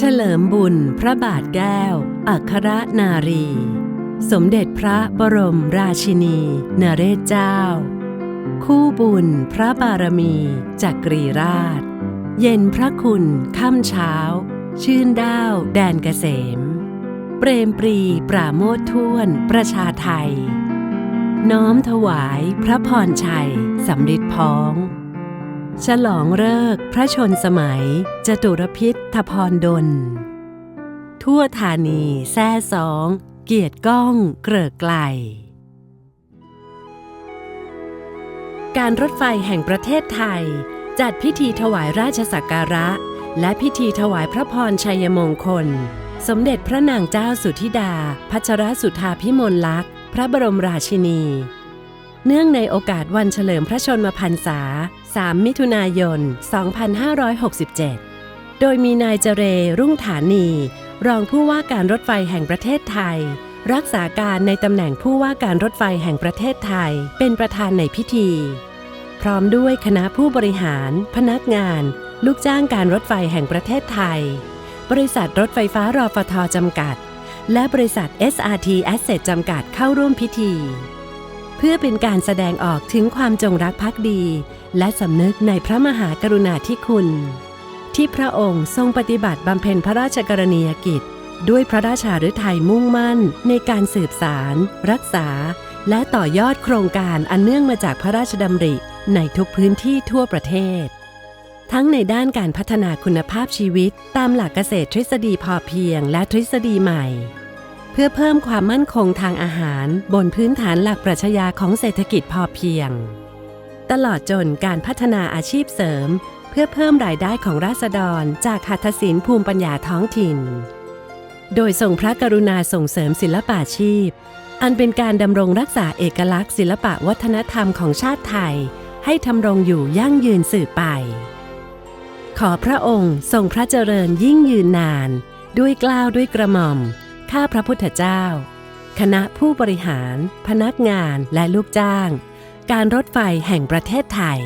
เฉลิมบุญพระบาทแก้ว อัครนารี สมเด็จพระบรมราชินีนเรศเจ้า คู่บุญพระบารมีจักรีราช เย็นพระคุณค่ำเช้า ชื่นด้าวแดนเกษม เปรมปรีปราโมทท่วนประชาไทย น้อมถวายพระพรชัยสำริดพ้อง ฉลองเลิกพระชนสมัย จตุรพิษทพรดล ทั่วธานีแซ่สอง เกียรติก้องเกริกไกล การรถไฟแห่งประเทศไทย จัดพิธีถวายราชสักการะ และพิธีถวายพระพรชัยมงคล สมเด็จพระนางเจ้าสุธิดา พัชรสุธาพิมลลักษณ์พระบรมราชินี เนื่องในโอกาสวันเฉลิมพระชนมพรรษา 3 มิถุนายน 2567 โดยมีนายเจเรรุ่งฐานี รองผู้ว่าการรถไฟแห่งประเทศไทย รักษาการในตำแหน่งผู้ว่าการรถไฟแห่งประเทศไทย เป็นประธานในพิธี พร้อมด้วยคณะผู้บริหาร พนักงาน ลูกจ้างการรถไฟแห่งประเทศไทย บริษัทรถไฟฟ้ารอฟทจำกัด และบริษัท SRT Asset จำกัดเข้าร่วมพิธี เพื่อเป็นการแสดงออกถึงความจงรักภักดี และสำนึกในพระมหากรุณาธิคุณ ที่พระองค์ทรงปฏิบัติบำเพ็ญพระราชกรณียกิจ ด้วยพระราชาฤทัยมุ่งมั่น ในการสืบสาร รักษา และต่อยอดโครงการอันเนื่องมาจากพระราชดำริในทุกพื้นที่ทั่วประเทศ ทั้งในด้านการพัฒนาคุณภาพชีวิต ตามหลักเกษตรทฤษฎีพอเพียงและทฤษฎีใหม่ พื่อเพิ่มความมั่นคงทางอาหารบนพื้นฐานหลักปรัชญาของเศรษฐกิจพอเพียง ตลอดจนการพัฒนาอาชีพเสริม เพื่อเพิ่มรายได้ของราษฎรจากหัตถศิลป์ภูมิปัญญาท้องถิ่น โดยทรงพระกรุณาส่งเสริมศิลปาชีพ อันเป็นการดำรงรักษาเอกลักษณ์ศิลปะวัฒนธรรมของชาติไทย ให้ทำรงอยู่ยั่งยืนสืบไป ขอพระองค์ทรงพระเจริญยิ่งยืนนาน ด้วยกล้าวด้วยกระหม่อม ข้าพระพุทธเจ้า คณะผู้บริหาร พนักงานและลูกจ้าง การรถไฟแห่งประเทศไทย